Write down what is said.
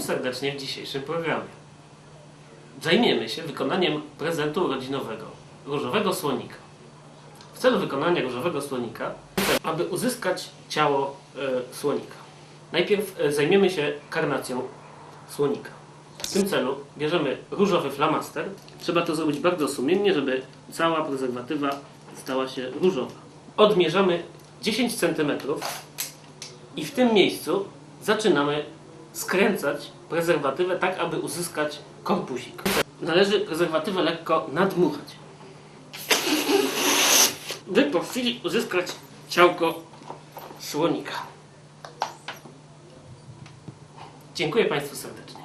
serdecznie w dzisiejszym programie. Zajmiemy się wykonaniem prezentu urodzinowego różowego słonika. W celu wykonania różowego słonika, aby uzyskać ciało e, słonika, najpierw e, zajmiemy się karnacją słonika. W tym celu bierzemy różowy flamaster. Trzeba to zrobić bardzo sumiennie, żeby cała prezerwatywa stała się różowa. Odmierzamy 10 cm i w tym miejscu zaczynamy skręcać prezerwatywę tak, aby uzyskać korpusik. Należy prezerwatywę lekko nadmuchać, by po chwili uzyskać ciałko słonika. Dziękuję Państwu serdecznie.